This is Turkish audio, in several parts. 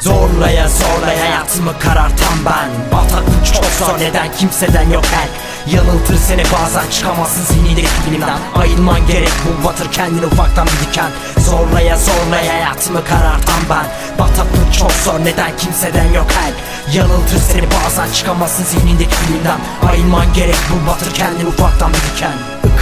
Zorlaya zorlaya hayatımı karartan ben. Bataklık çok zor neden kimseden yok el Yanıltır seni bazen çıkamazsın zihnindeki bilimden Ayılman gerek bul batır kendini ufaktan bir diken. Zorlaya zorlaya hayatımı karartan ben. Bataklık çok zor neden kimseden yok el Yanıltır seni bazen çıkamazsın zihnindeki bilimden Ayılman gerek bul batır kendini ufaktan bir diken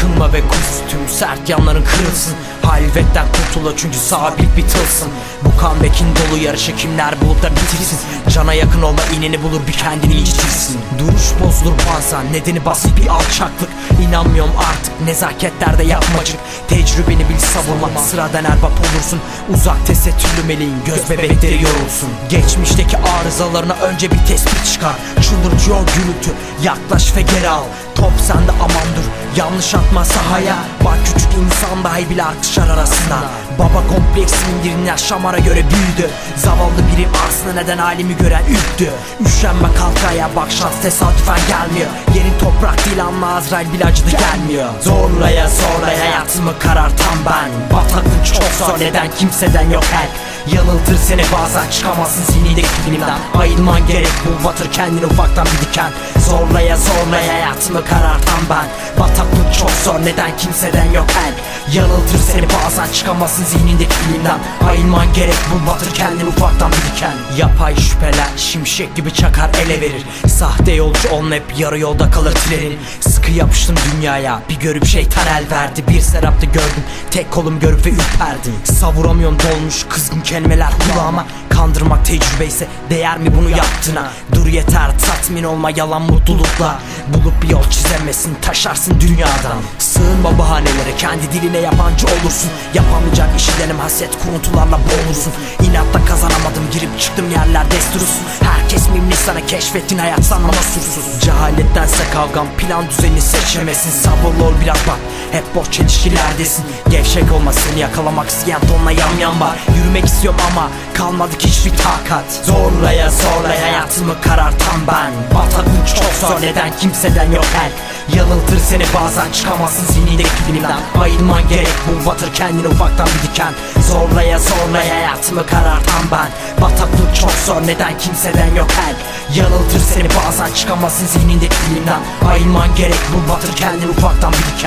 Ikınma ve kus tüm sert yanların kırılsın. Halvetten kurtula çünkü sabit bir tılsın. Bu comeback'in dolu yarışı kimler bulup da bitirsin? Cana yakın olma ineni bulur bir kendini incitirsin Duruş bozulur bazen nedeni basit bir alçaklık. İnanmıyorum artık nezaketlerde yapmacık. Tecrübeni bil savunma sıradan erbap olursun. Uzak tesettürlü meleğin göz bebekleri yorulsun. Geçmişteki arızalarına önce bir tespit çıkar. Çıldırtıyor gürültü yaklaş ve geri al Top sende aman dur. Yanlış atma sahaya Bak küçük insan dahi bile alkışlar arasında. Baba kompleksimin birine şamara göre büyüdü. Zavallı birim aslında neden halimi gören ürktü Üşenme kalk ayağa bak şans tesadüfen gelmiyor. Yeni toprak değil ama Azrail bile acıdı gelmiyor. Zorlaya zorlaya hayatımı karartan ben. Bataklık çok zor neden kimseden yok el Yanıltır seni bazen çıkamazsın zihnindeki bilimden Ayılman gerek bul batır kendini ufaktan bir diken. Zorlaya zorlaya hayatımı karartan ben. Bataklık çok zor neden kimseden yok el? Yanıltır seni bazen çıkamazsın zihnindeki bilimden Ayılman gerek bul batır kendini ufaktan bir diken. Yapay şüpheler şimşek gibi çakar ele verir. Sahte yolcu olma hep yarı yolda kalır tilerin Sıkı yapıştım dünyaya bir görüp şeytan el verdi. Bir serapta gördüm tek kolum görüp ve ürperdim. Savuramıyorum dolmuş kızgın kelimeler kulağıma. Kandırmak tecrübe ise değer mi bunu yaptığına? Dur yeter tatmin olma yalan mutlulukla. Bulup bir yol çizemezsin taşarsın dünyadan. Sığınma bahanelere kendi diline yabancı olursun. Yapamayacak işi denem haset kuruntularla boğulursun. İnatla kazanamadım girip çıktım yerler desturusuz Herkes mimli sana keşfettin hayat sanma sursuz Cehalettense kavgam plan düzeni seçemesin. Sabırlı ol biraz bak hep boş çelişkilerdesin. Gevşek olma seni yakalamak isteyen tonla yam yam var. Yürümek istiyorum ama kalmadık hiçbir takat. Zorlaya zorlaya hayatımı karartan ben. Bataklık çok zor neden kimseden yok el Yanıltır seni bazen çıkamazsın. Zihnindeki bilimden Ayılman gerek. Bul batır kendini ufaktan bir diken Zorlaya zorlaya hayatımı karartan ben? Bataklık çok zor neden kimseden yok el Yanıltır seni bazen çıkamazsın zihnindeki bilimden Ayılman gerek bul batır kendini ufaktan bir